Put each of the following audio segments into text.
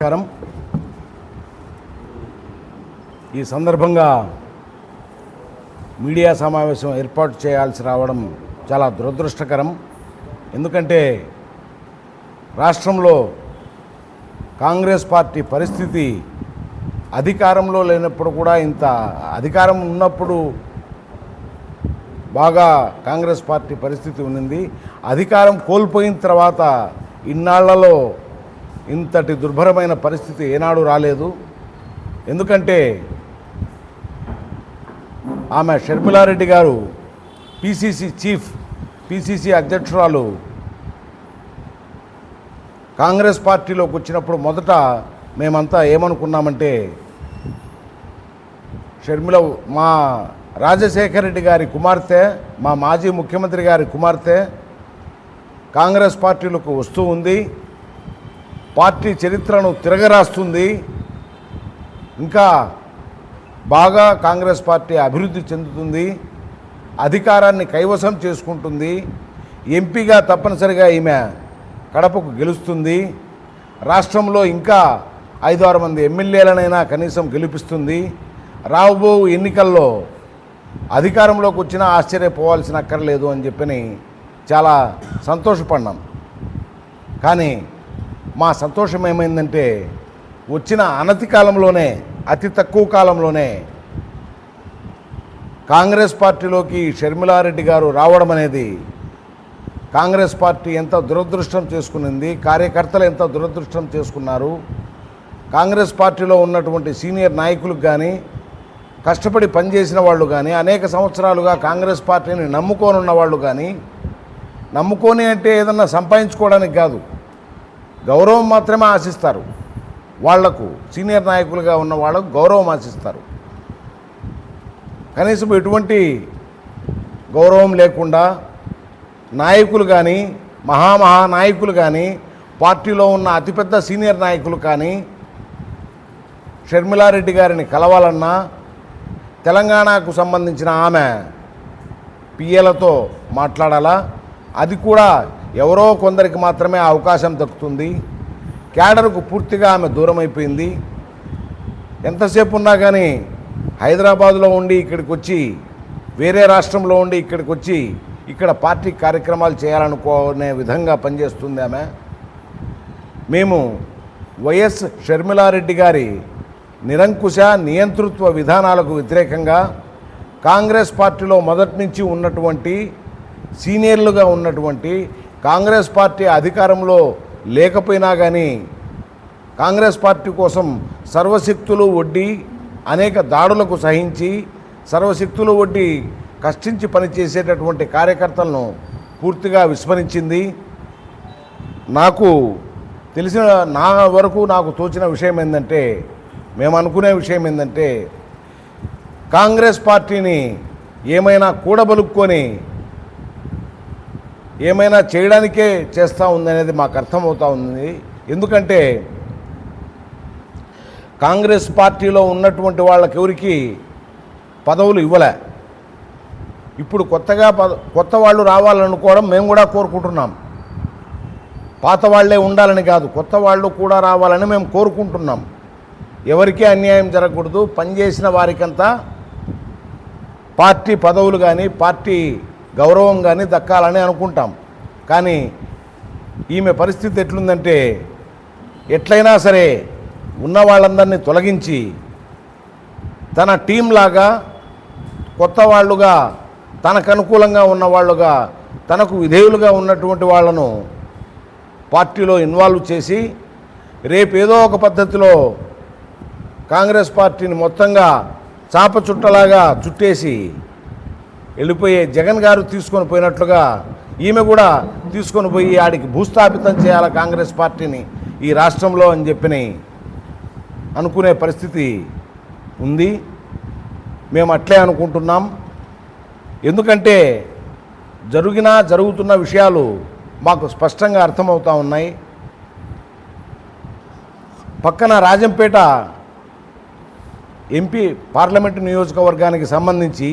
నమస్కారం. ఈ సందర్భంగా మీడియా సమావేశం ఏర్పాటు చేయాల్సి రావడం చాలా దురదృష్టకరం. ఎందుకంటే రాష్ట్రంలో కాంగ్రెస్ పార్టీ పరిస్థితి అధికారంలో లేనప్పుడు కూడా ఇంత అధికారం ఉన్నప్పుడు బాగా కాంగ్రెస్ పార్టీ పరిస్థితి ఉన్నింది. అధికారం కోల్పోయిన తర్వాత ఇన్నాళ్ళలో ఇంతటి దుర్భరమైన పరిస్థితి ఏనాడు రాలేదు. ఎందుకంటే ఆమె షర్మిలారెడ్డి గారు పిసిసి చీఫ్ పిసిసి అధ్యక్షురాలు కాంగ్రెస్ పార్టీలోకి వచ్చినప్పుడు మొదట మేమంతా ఏమనుకున్నామంటే షర్మిల మా రాజశేఖర రెడ్డి గారి కుమార్తె మా మాజీ ముఖ్యమంత్రి గారి కుమార్తె కాంగ్రెస్ పార్టీలకు వస్తూ ఉంది. పార్టీ చరిత్రను తిరగరాస్తుంది. ఇంకా బాగా కాంగ్రెస్ పార్టీ అభివృద్ధి చెందుతుంది. అధికారాన్ని కైవసం చేసుకుంటుంది. ఎంపీగా తప్పనిసరిగా ఈమె కడపకు గెలుస్తుంది. రాష్ట్రంలో ఇంకా ఐదు ఆరు మంది ఎమ్మెల్యేలనైనా కనీసం గెలిపిస్తుంది. రాబో ఎన్నికల్లో అధికారంలోకి వచ్చినా ఆశ్చర్యపోవాల్సిన అక్కర్లేదు అని చెప్పని చాలా సంతోషపడినాం కానీ మా సంతోషం ఏమైందంటే వచ్చిన అనతి కాలంలోనే అతి తక్కువ కాలంలోనే కాంగ్రెస్ పార్టీలోకి షర్మిలారెడ్డి గారు రావడం అనేది కాంగ్రెస్ పార్టీ ఎంత దురదృష్టం చేసుకునింది కార్యకర్తలు ఎంత దురదృష్టం చేసుకున్నారు కాంగ్రెస్ పార్టీలో ఉన్నటువంటి సీనియర్ నాయకులకు కానీ కష్టపడి పనిచేసిన వాళ్ళు కానీ అనేక సంవత్సరాలుగా కాంగ్రెస్ పార్టీని నమ్ముకోనున్న వాళ్ళు కానీ నమ్ముకొని అంటే ఏదన్నా సంపాదించుకోవడానికి కాదు. గౌరవం మాత్రమే ఆశిస్తారు. వాళ్ళకు సీనియర్ నాయకులుగా ఉన్న వాళ్ళకు గౌరవం ఆశిస్తారు. కనీసం ఎటువంటి గౌరవం లేకుండా నాయకులు కానీ మహామహా నాయకులు కానీ పార్టీలో ఉన్న అతిపెద్ద సీనియర్ నాయకులు కానీ షర్మిలారెడ్డి గారిని కలవాలన్నా తెలంగాణకు సంబంధించిన ఆమె పిఏలతో మాట్లాడాలా? అది కూడా ఎవరో కొందరికి మాత్రమే అవకాశం దక్కుతుంది. క్యాడర్కు పూర్తిగా ఆమె దూరం అయిపోయింది ఎంతసేపు ఉన్నా కానీ హైదరాబాద్లో ఉండి ఇక్కడికి వచ్చి వేరే రాష్ట్రంలో ఉండి ఇక్కడికి వచ్చి ఇక్కడ పార్టీ కార్యక్రమాలు చేయాలనుకునే విధంగా పనిచేస్తుంది ఆమె. మేము వైఎస్ షర్మిలారెడ్డి గారి నిరంకుశ నియంతృత్వ విధానాలకు వ్యతిరేకంగా కాంగ్రెస్ పార్టీలో మొదటి నుంచి ఉన్నటువంటి సీనియర్లుగా ఉన్నటువంటి కాంగ్రెస్ పార్టీ అధికారంలో లేకపోయినా కానీ కాంగ్రెస్ పార్టీ కోసం సర్వశక్తులు వడ్డీ అనేక దాడులకు సహించి సర్వశక్తులు వడ్డీ కష్టించి పనిచేసేటటువంటి కార్యకర్తలను పూర్తిగా విస్మరించింది. నాకు తెలిసిన నా వరకు నాకు తోచిన విషయం ఏంటంటే మేము అనుకునే విషయం ఏంటంటే కాంగ్రెస్ పార్టీని ఏమైనా కూడబలుక్కొని ఏమైనా చేయడానికే చేస్తూ ఉందనేది మాకు అర్థమవుతూ ఉంది. ఎందుకంటే కాంగ్రెస్ పార్టీలో ఉన్నటువంటి వాళ్ళకి ఎవరికి పదవులు ఇవ్వలే. ఇప్పుడు కొత్తగా పద కొత్త వాళ్ళు రావాలనుకోవడం మేము కూడా కోరుకుంటున్నాం. పాత వాళ్ళే ఉండాలని కాదు కొత్త వాళ్ళు కూడా రావాలని మేము కోరుకుంటున్నాం. ఎవరికీ అన్యాయం జరగకూడదు పనిచేసిన వారికంతా పార్టీ పదవులు కానీ పార్టీ గౌరవం కానీ దక్కాలని అనుకుంటాం. కానీ ఈమె పరిస్థితి ఎట్లుందంటే ఎట్లయినా సరే ఉన్న వాళ్ళందరినీ తొలగించి తన టీంలాగా కొత్త వాళ్ళుగా తనకు అనుకూలంగా ఉన్నవాళ్ళుగా తనకు విధేయులుగా ఉన్నటువంటి వాళ్ళను పార్టీలో ఇన్వాల్వ్ చేసి రేపు ఏదో ఒక పద్ధతిలో కాంగ్రెస్ పార్టీని మొత్తంగా చాప చుట్టలాగా చుట్టేసి వెళ్ళిపోయే జగన్ గారు తీసుకొని పోయినట్లుగా ఈమె కూడా తీసుకొని పోయి ఆడికి భూస్థాపితం చేయాలి కాంగ్రెస్ పార్టీని ఈ రాష్ట్రంలో అని చెప్పని అనుకునే పరిస్థితి ఉంది. మేము అట్లే అనుకుంటున్నాం. ఎందుకంటే జరిగిన జరుగుతున్న విషయాలు మాకు స్పష్టంగా అర్థమవుతూ ఉన్నాయి. పక్కన రాజంపేట ఎంపీ పార్లమెంటు నియోజకవర్గానికి సంబంధించి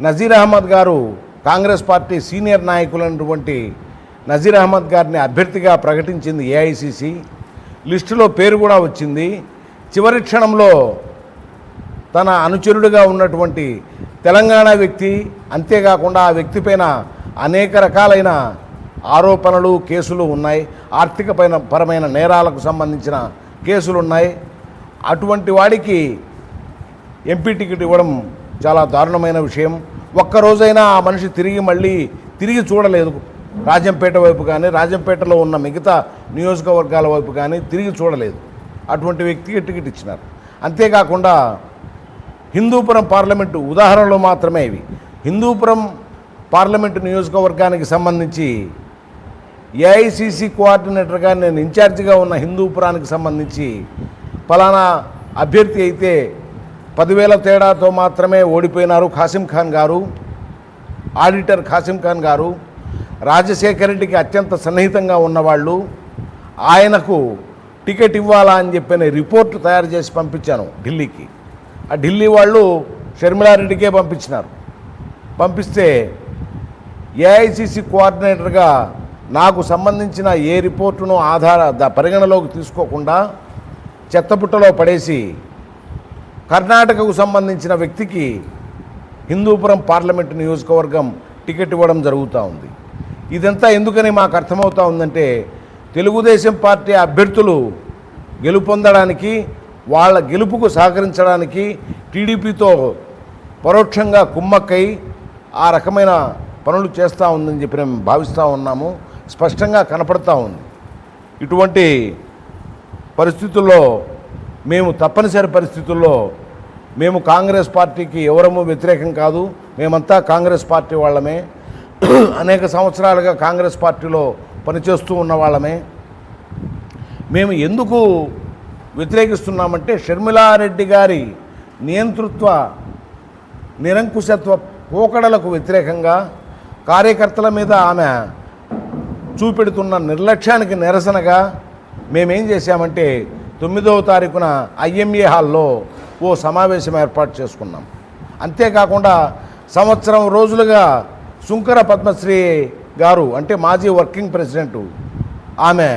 నజీర్ అహ్మద్ గారు కాంగ్రెస్ పార్టీ సీనియర్ నాయకులైనటువంటి నజీర్ అహ్మద్ గారిని అభ్యర్థిగా ప్రకటించింది ఏఐసిసి. లిస్టులో పేరు కూడా వచ్చింది. చివరి క్షణంలో తన అనుచరుడుగా ఉన్నటువంటి తెలంగాణ వ్యక్తి అంతేకాకుండా ఆ వ్యక్తి పైన అనేక రకాలైన ఆరోపణలు కేసులు ఉన్నాయి. ఆర్థిక పైన పరమైన నేరాలకు సంబంధించిన కేసులు ఉన్నాయి. అటువంటి వాడికి ఎంపీ టికెట్ ఇవ్వడం చాలా దారుణమైన విషయం. ఒక్కరోజైనా ఆ మనిషి తిరిగి మళ్ళీ తిరిగి చూడలేదు. రాజంపేట వైపు కానీ రాజంపేటలో ఉన్న మిగతా నియోజకవర్గాల వైపు కానీ తిరిగి చూడలేదు. అటువంటి వ్యక్తికి టికెట్ ఇచ్చినారు? అంతేకాకుండా హిందూపురం పార్లమెంటు ఉదాహరణలు మాత్రమే ఇవి. హిందూపురం పార్లమెంటు నియోజకవర్గానికి సంబంధించి ఏఐసిసి కోఆర్డినేటర్గా నేను ఇన్ఛార్జిగా ఉన్న హిందూపురానికి సంబంధించి ఫలానా అభ్యర్థి అయితే పదివేల తేడాతో మాత్రమే ఓడిపోయినారు ఖాసిం ఖాన్ గారు ఆడిటర్ ఖాసిం ఖాన్ గారు రాజశేఖర రెడ్డికి అత్యంత సన్నిహితంగా ఉన్నవాళ్ళు ఆయనకు టికెట్ ఇవ్వాలా అని చెప్పిన రిపోర్ట్ తయారు చేసి పంపించాను ఢిల్లీకి. ఆ ఢిల్లీ వాళ్ళు షర్మిలారెడ్డికే పంపించినారు. పంపిస్తే ఏఐసిసి కోఆర్డినేటర్గా నాకు సంబంధించిన ఏ రిపోర్టును ఆధార ద- పరిగణలోకి తీసుకోకుండా చెత్తపుట్టలో పడేసి కర్ణాటకకు సంబంధించిన వ్యక్తికి హిందూపురం పార్లమెంటు నియోజకవర్గం టికెట్ ఇవ్వడం జరుగుతూ ఉంది. ఇదంతా ఎందుకని మాకు అర్థమవుతా ఉందంటే తెలుగుదేశం పార్టీ అభ్యర్థులు గెలుపొందడానికి వాళ్ళ గెలుపుకు సహకరించడానికి టీడీపీతో పరోక్షంగా కుమ్మక్కై ఆ రకమైన పనులు చేస్తూ ఉందని చెప్పి మేము భావిస్తూ ఉన్నాము. స్పష్టంగా కనపడతా ఉంది. ఇటువంటి పరిస్థితుల్లో మేము తప్పనిసరి పరిస్థితుల్లో మేము కాంగ్రెస్ పార్టీకి ఎవరము వ్యతిరేకం కాదు మేమంతా కాంగ్రెస్ పార్టీ వాళ్ళమే. అనేక సంవత్సరాలుగా కాంగ్రెస్ పార్టీలో పనిచేస్తూ ఉన్న వాళ్ళమే. మేము ఎందుకు వ్యతిరేకిస్తున్నామంటే షర్మిలారెడ్డి గారి నియంతృత్వ నిరంకుశత్వ పోకడలకు వ్యతిరేకంగా కార్యకర్తల మీద ఆమె చూపెడుతున్న నిర్లక్ష్యానికి నిరసనగా మేమేం చేశామంటే తొమ్మిదవ తారీఖున ఐఎంఏ హాల్లో ఓ సమావేశం ఏర్పాటు చేసుకున్నాం. అంతేకాకుండా సంవత్సరం రోజులుగా శుంకర పద్మశ్రీ గారు అంటే మాజీ వర్కింగ్ ప్రెసిడెంటు ఆమె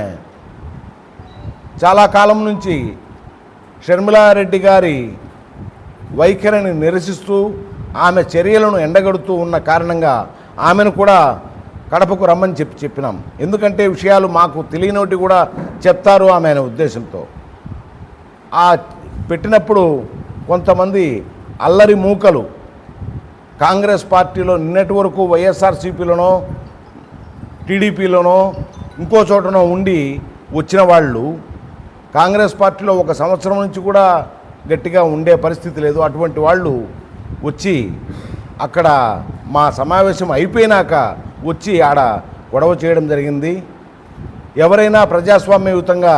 చాలా కాలం నుంచి షర్మిలారెడ్డి గారి వైఖరిని నిరసిస్తూ ఆమె చర్యలను ఎండగడుతూ ఉన్న కారణంగా ఆమెను కూడా కడపకు రమ్మని చెప్పి చెప్పినాం. ఎందుకంటే విషయాలు మాకు తెలియనోటి కూడా చెప్తారు ఆమె ఉద్దేశంతో. ఆ పెట్టినప్పుడు కొంతమంది అల్లరి మూకలు. కాంగ్రెస్ పార్టీలో నిన్నటి వరకు వైఎస్ఆర్సీపీలోనో టీడీపీలోనో ఇంకో చోటనో ఉండి వచ్చిన వాళ్ళు కాంగ్రెస్ పార్టీలో ఒక సంవత్సరం నుంచి కూడా గట్టిగా ఉండే పరిస్థితి లేదు. అటువంటి వాళ్ళు వచ్చి అక్కడ మా సమావేశం అయిపోయినాక వచ్చి ఆడ గొడవ చేయడం జరిగింది. ఎవరైనా ప్రజాస్వామ్యయుతంగా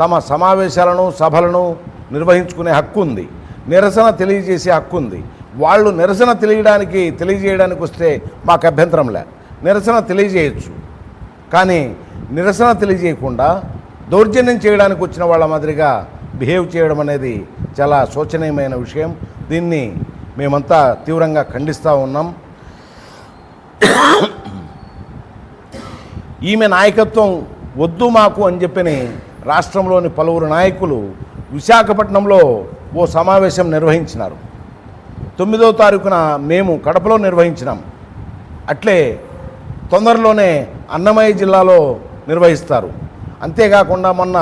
తమ సమావేశాలను సభలను నిర్వహించుకునే హక్కు ఉంది. నిరసన తెలియజేసే హక్కు ఉంది. వాళ్ళు నిరసన తెలియడానికి తెలియజేయడానికి వస్తే మాకు అభ్యంతరం లే. నిరసన తెలియజేయచ్చు. కానీ నిరసన తెలియజేయకుండా దౌర్జన్యం చేయడానికి వచ్చిన వాళ్ళ మాదిరిగా బిహేవ్ చేయడం అనేది చాలా శోచనీయమైన విషయం. దీన్ని మేమంతా తీవ్రంగా ఖండిస్తూ ఉన్నాం. ఈమె నాయకత్వం వద్దు మాకు అని చెప్పని రాష్ట్రంలోని పలువురు నాయకులు విశాఖపట్నంలో ఓ సమావేశం నిర్వహించినారు. తొమ్మిదో తారీఖున మేము కడపలో నిర్వహించినాం. అట్లే తొందరలోనే అన్నమయ్య జిల్లాలో నిర్వహిస్తారు. అంతేకాకుండా మొన్న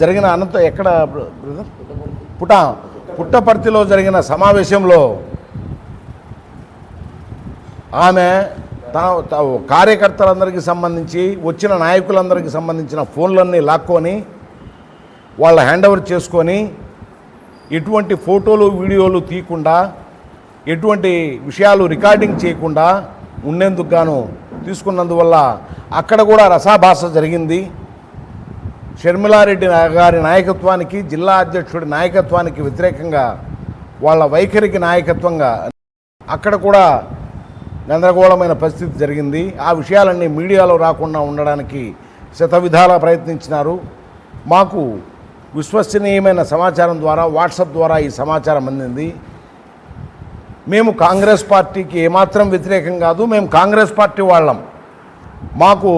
జరిగిన అనంత ఎక్కడ బ్రదర్? పుట పుట్టపర్తిలో జరిగిన సమావేశంలో ఆమె కార్యకర్తలందరికీ సంబంధించి వచ్చిన నాయకులందరికీ సంబంధించిన ఫోన్లన్నీ లాక్కొని వాళ్ళ హ్యాండ్ ఓవర్ చేసుకొని ఎటువంటి ఫోటోలు వీడియోలు తీయకుండా ఎటువంటి విషయాలు రికార్డింగ్ చేయకుండా ఉండేందుకు గాను తీసుకున్నందువల్ల అక్కడ కూడా రసాభాస జరిగింది. షర్మిలారెడ్డి గారి నాయకత్వానికి జిల్లా అధ్యక్షుడి నాయకత్వానికి వ్యతిరేకంగా వాళ్ళ వైఖరికి నాయకత్వంగా అక్కడ కూడా గందరగోళమైన పరిస్థితి జరిగింది. ఆ విషయాలన్నీ మీడియాలో రాకుండా ఉండడానికి శతవిధాల ప్రయత్నించినారు. మాకు విశ్వసనీయమైన సమాచారం ద్వారా వాట్సాప్ ద్వారా ఈ సమాచారం అందింది. మేము కాంగ్రెస్ పార్టీకి ఏమాత్రం వ్యతిరేకం కాదు మేము కాంగ్రెస్ పార్టీ వాళ్ళం. మాకు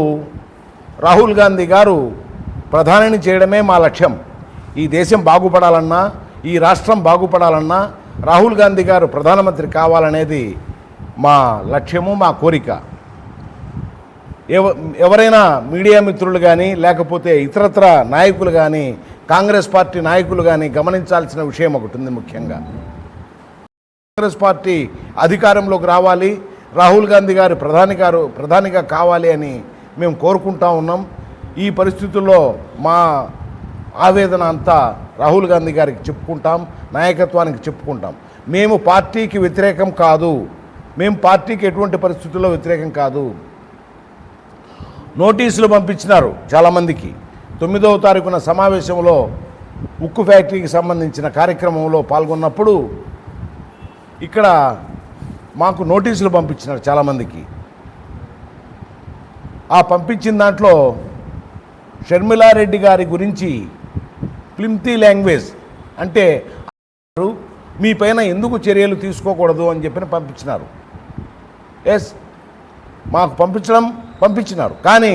రాహుల్ గాంధీ గారు ప్రధానిని చేయడమే మా లక్ష్యం. ఈ దేశం బాగుపడాలన్నా ఈ రాష్ట్రం బాగుపడాలన్నా రాహుల్ గాంధీ గారు ప్రధానమంత్రి కావాలనేది మా లక్ష్యము మా కోరిక. ఎవ ఎవరైనా మీడియా మిత్రులు కానీ లేకపోతే ఇతరత్ర నాయకులు కానీ కాంగ్రెస్ పార్టీ నాయకులు కానీ గమనించాల్సిన విషయం ఒకటి ఉంది ముఖ్యంగా. కాంగ్రెస్ పార్టీ అధికారంలోకి రావాలి రాహుల్ గాంధీ గారు ప్రధాని గారు ప్రధానిగా కావాలి అని మేము కోరుకుంటా ఉన్నాం. ఈ పరిస్థితుల్లో మా ఆవేదన అంతా రాహుల్ గాంధీ గారికి చెప్పుకుంటాం నాయకత్వానికి చెప్పుకుంటాం. మేము పార్టీకి వ్యతిరేకం కాదు. మేము పార్టీకి ఎటువంటి పరిస్థితుల్లో వ్యతిరేకం కాదు. నోటీసులు పంపించినారు చాలామందికి. తొమ్మిదవ తారీఖున సమావేశంలో ఉక్కు ఫ్యాక్టరీకి సంబంధించిన కార్యక్రమంలో పాల్గొన్నప్పుడు ఇక్కడ మాకు నోటీసులు పంపించినారు చాలామందికి. ఆ పంపించిన దాంట్లో షర్మిలారెడ్డి గారి గురించి ప్లిమ్తీ లాంగ్వేజ్ అంటే మీ పైన ఎందుకు చర్యలు తీసుకోకూడదు అని చెప్పి పంపించినారు. ఎస్ మాకు పంపించడం పంపించినారు. కానీ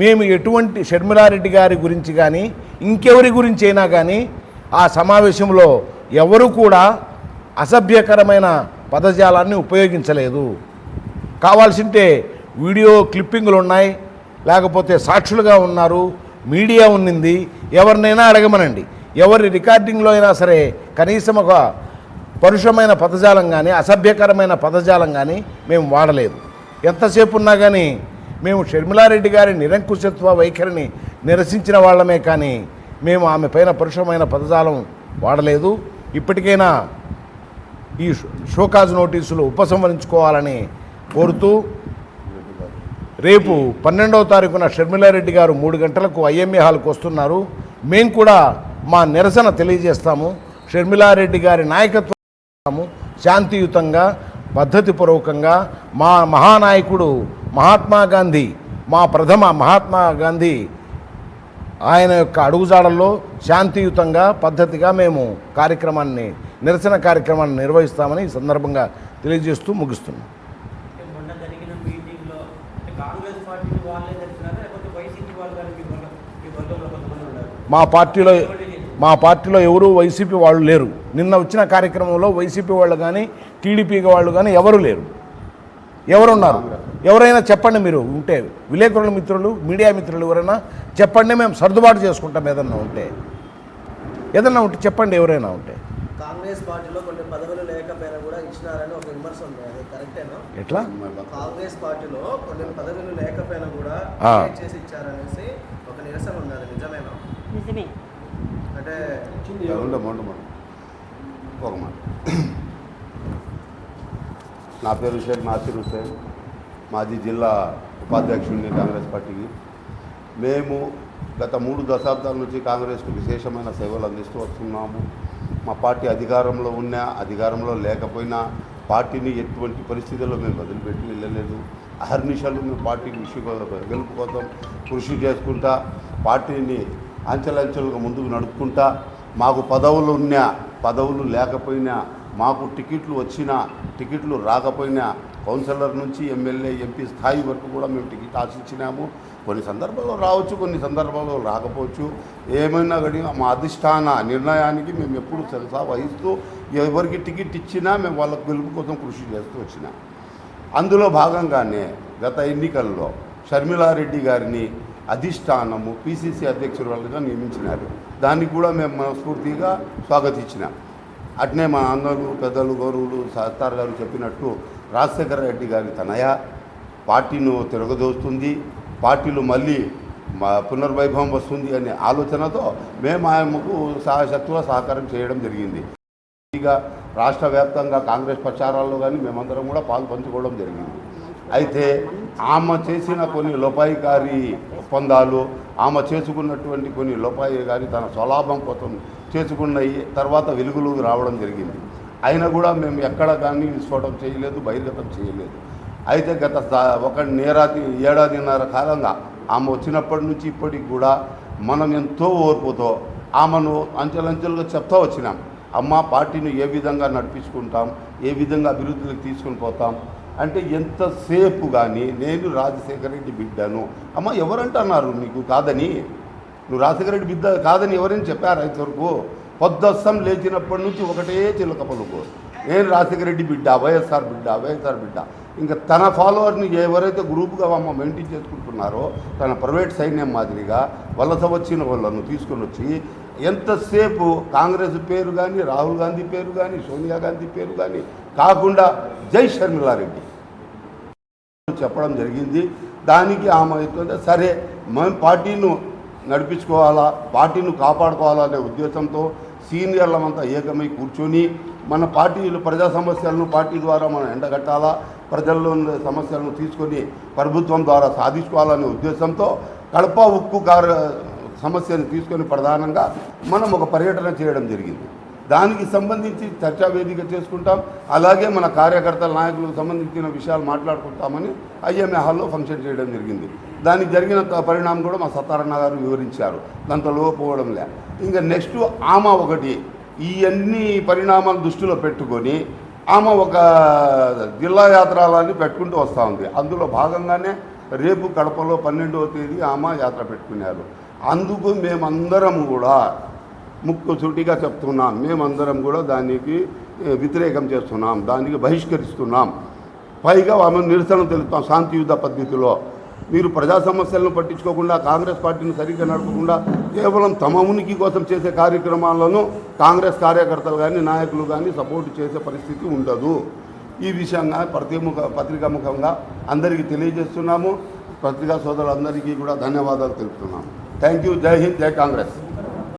మేము ఎటువంటి షర్మిలారెడ్డి గారి గురించి కానీ ఇంకెవరి గురించి అయినా కానీ ఆ సమావేశంలో ఎవరు కూడా అసభ్యకరమైన పదజాలాన్ని ఉపయోగించలేదు. కావాల్సింటే వీడియో క్లిప్పింగ్లు ఉన్నాయి లేకపోతే సాక్షులుగా ఉన్నారు మీడియా ఉన్నింది ఎవరినైనా అడగమనండి. ఎవరి రికార్డింగ్లో అయినా సరే కనీసం ఒక పరుషమైన పదజాలం కానీ అసభ్యకరమైన పదజాలం కానీ మేము వాడలేదు. ఎంతసేపు ఉన్నా కానీ మేము షర్మిలారెడ్డి గారి నిరంకుశత్వ వైఖరిని నిరసించిన వాళ్ళమే కానీ మేము ఆమె పైన పరుషమైన పదజాలం వాడలేదు. ఇప్పటికైనా ఈ షోకాజ్ నోటీసులు ఉపసంహరించుకోవాలని కోరుతూ రేపు పన్నెండవ తారీఖున షర్మిలారెడ్డి గారు మూడు గంటలకు ఐఎంఏ హాల్కు వస్తున్నారు. మేము కూడా మా నిరసన తెలియజేస్తాము. షర్మిలారెడ్డి గారి నాయకత్వం శాంతియుతంగా పద్ధతిపూర్వకంగా మా మహానాయకుడు మహాత్మా గాంధీ మా ప్రథమ మహాత్మా గాంధీ ఆయన యొక్క అడుగుజాడల్లో శాంతియుతంగా పద్ధతిగా మేము కార్యక్రమాన్ని నిరసన కార్యక్రమాన్ని నిర్వహిస్తామని ఈ సందర్భంగా తెలియజేస్తూ ముగిస్తున్నాం. మా పార్టీలో మా పార్టీలో ఎవరు వైసీపీ వాళ్ళు లేరు. నిన్న వచ్చిన కార్యక్రమంలో వైసీపీ వాళ్ళు కానీ టీడీపీ వాళ్ళు కానీ ఎవరు లేరు. ఎవరున్నారు? ఎవరైనా చెప్పండి మీరు ఉంటే. విలేకరుల మిత్రులు మీడియా మిత్రులు ఎవరైనా చెప్పండి మేము సర్దుబాటు చేసుకుంటాం ఏదన్నా ఉంటే. ఏదన్నా ఉంటే చెప్పండి ఎవరైనా ఉంటే. కాంగ్రెస్ పార్టీలో కొన్ని పదవులు లేకపోయినా కూడా ఇచ్చినారని ఒక విమర్శ ఉంది. అది కరెక్టేనా? ఎట్లా? కాంగ్రెస్ పార్టీలో కొన్ని పదవులు లేకపోయినా కూడా చేసి ఇచ్చారనేసి ఒక నిరసన ఉంది అది నిజమేనా? నిజమే. అంటే ఉండే ఒక మాట. నా పేరు షేక్ నాసిర్ హుసేన్ మాది జిల్లా ఉపాధ్యక్షుడిని కాంగ్రెస్ పార్టీకి. మేము గత మూడు దశాబ్దాల నుంచి కాంగ్రెస్కు విశేషమైన సేవలు అందిస్తూ వస్తున్నాము. మా పార్టీ అధికారంలో ఉన్నా అధికారంలో లేకపోయినా పార్టీని ఎటువంటి పరిస్థితుల్లో మేము వదిలిపెట్టి వెళ్ళలేదు. అహర్నిశలు మేము పార్టీ కృషి గెలుపుకోసం కృషి చేసుకుంటా పార్టీని అంచెలంచెలుగా ముందుకు నడుపుకుంటా మాకు పదవులు ఉన్నా పదవులు లేకపోయినా మాకు టికెట్లు వచ్చినా టికెట్లు రాకపోయినా కౌన్సిలర్ నుంచి ఎమ్మెల్యే ఎంపీ స్థాయి వరకు కూడా మేము టికెట్ ఆశించినాము. కొన్ని సందర్భాల్లో రావచ్చు కొన్ని సందర్భాల్లో రాకపోవచ్చు. ఏమైనా కానీ మా అధిష్టాన నిర్ణయానికి మేము ఎప్పుడు సెలసా వహిస్తూ ఎవరికి టికెట్ ఇచ్చినా మేము వాళ్ళ గెలుపు కోసం కృషి చేస్తూ వచ్చినాం. అందులో భాగంగానే గత ఎన్నికల్లో షర్మిలారెడ్డి గారిని అధిష్టానము పిసిసి అధ్యక్షురాలుగా నియమించినారు. దానికి కూడా మేము మనస్ఫూర్తిగా స్వాగతించినాం. అట్నే మా అందరూ పెద్దలు గౌరవులు సత్తార్ గారు చెప్పినట్టు రాజశేఖర రెడ్డి గారి తనయ పార్టీను తిరగదోస్తుంది. పార్టీలు మళ్ళీ మా పునర్వైభవం వస్తుంది అనే ఆలోచనతో మేము ఆయనకు సహశక్తుగా సహకారం చేయడం జరిగింది. ఇక రాష్ట్ర వ్యాప్తంగా కాంగ్రెస్ ప్రచారాల్లో కానీ మేమందరం కూడా పాలు పంచుకోవడం జరిగింది. అయితే ఆమె చేసిన కొన్ని లోపాయికారి ఒప్పందాలు ఆమె చేసుకున్నటువంటి కొన్ని లోపాయి కానీ తన స్వలాభం కోసం చేసుకున్నవి తర్వాత వెలుగులు రావడం జరిగింది. అయినా కూడా మేము ఎక్కడ కానీ విస్ఫోటం చేయలేదు బహిర్గతం చేయలేదు. అయితే గత ఒక నేరాది ఏడాదిన్నర కాలంగా ఆమె వచ్చినప్పటి నుంచి ఇప్పటికి కూడా మనం ఎంతో ఓర్పుతో ఆమెను అంచెలంచెలుగా చెప్తా వచ్చినాం. అమ్మ పార్టీని ఏ విధంగా నడిపించుకుంటాం ఏ విధంగా అభివృద్ధిలోకి తీసుకుని పోతాం అంటే ఎంతసేపు కానీ నేను రాజశేఖర రెడ్డి బిడ్డను. అమ్మ ఎవరంటున్నారు నీకు? కాదని. నువ్వు రాజశేఖర రెడ్డి బిడ్డ కాదని ఎవరైనా చెప్పారు ఇంతవరకు? పొద్దస్సం లేచినప్పటి నుంచి ఒకటే చిలక పలుకు. నేను రాజశేఖర రెడ్డి బిడ్డ వైఎస్ఆర్ బిడ్డ వైఎస్ఆర్ బిడ్డ. ఇంకా తన ఫాలోవర్ని ఎవరైతే గ్రూప్గా అమ్మ మెయింటైన్ చేసుకుంటున్నారో తన ప్రైవేట్ సైన్యం మాదిరిగా వలస వచ్చిన వాళ్ళను తీసుకొని వచ్చి ఎంతసేపు కాంగ్రెస్ పేరు కానీ రాహుల్ గాంధీ పేరు కానీ సోనియా గాంధీ పేరు కానీ కాకుండా జై షర్మిలారెడ్డి. చెప్పడం జరిగింది. దానికి ఆమె సరే మేము పార్టీను నడిపించుకోవాలా పార్టీని కాపాడుకోవాలనే ఉద్దేశంతో సీనియర్లమంతా ఏకమై కూర్చొని మన పార్టీలు ప్రజా సమస్యలను పార్టీ ద్వారా మనం ఎండగట్టాలా ప్రజల్లో ఉన్న సమస్యలను తీసుకొని ప్రభుత్వం ద్వారా సాధించుకోవాలనే ఉద్దేశంతో కడప ఉక్కు కార సమస్యను తీసుకొని ప్రధానంగా మనం ఒక పర్యటన చేయడం జరిగింది. దానికి సంబంధించి చర్చా వేదిక చేసుకుంటాం. అలాగే మన కార్యకర్తల నాయకులకు సంబంధించిన విషయాలు మాట్లాడుకుంటామని ఐఎంఏ హాల్లో ఫంక్షన్ చేయడం జరిగింది. దానికి జరిగిన పరిణామం కూడా మా సత్తారన్న గారు వివరించారు. దాంతో లోపోవడం లే. ఇంకా నెక్స్ట్ ఆమె ఒకటి. ఈ అన్ని పరిణామాలు దృష్టిలో పెట్టుకొని ఆమె ఒక జిల్లా యాత్రాలని పెట్టుకుంటూ వస్తూ ఉంది. అందులో భాగంగానే రేపు కడపలో పన్నెండవ తేదీ ఆమె యాత్ర పెట్టుకున్నారు. అందుకు మేమందరం కూడా ముక్కు సూటిగా చెప్తున్నాం. మేమందరం కూడా దానికి వ్యతిరేకం చేస్తున్నాం. దానికి బహిష్కరిస్తున్నాం. పైగా ఆమె నిరసన తెలుపుతాం శాంతియుత పద్ధతిలో. మీరు ప్రజా సమస్యలను పట్టించుకోకుండా కాంగ్రెస్ పార్టీని సరిగ్గా నడపకుండా కేవలం తమ ఉనికి కోసం చేసే కార్యక్రమాలను కాంగ్రెస్ కార్యకర్తలు కానీ నాయకులు కానీ సపోర్ట్ చేసే పరిస్థితి ఉండదు. ఈ విషయంగా ప్రతిముఖ పత్రికాముఖంగా అందరికీ తెలియజేస్తున్నాము. పత్రికా సోదరులందరికీ కూడా ధన్యవాదాలు తెలుపుతున్నాము. థ్యాంక్ యూ జై హింద్ జై కాంగ్రెస్.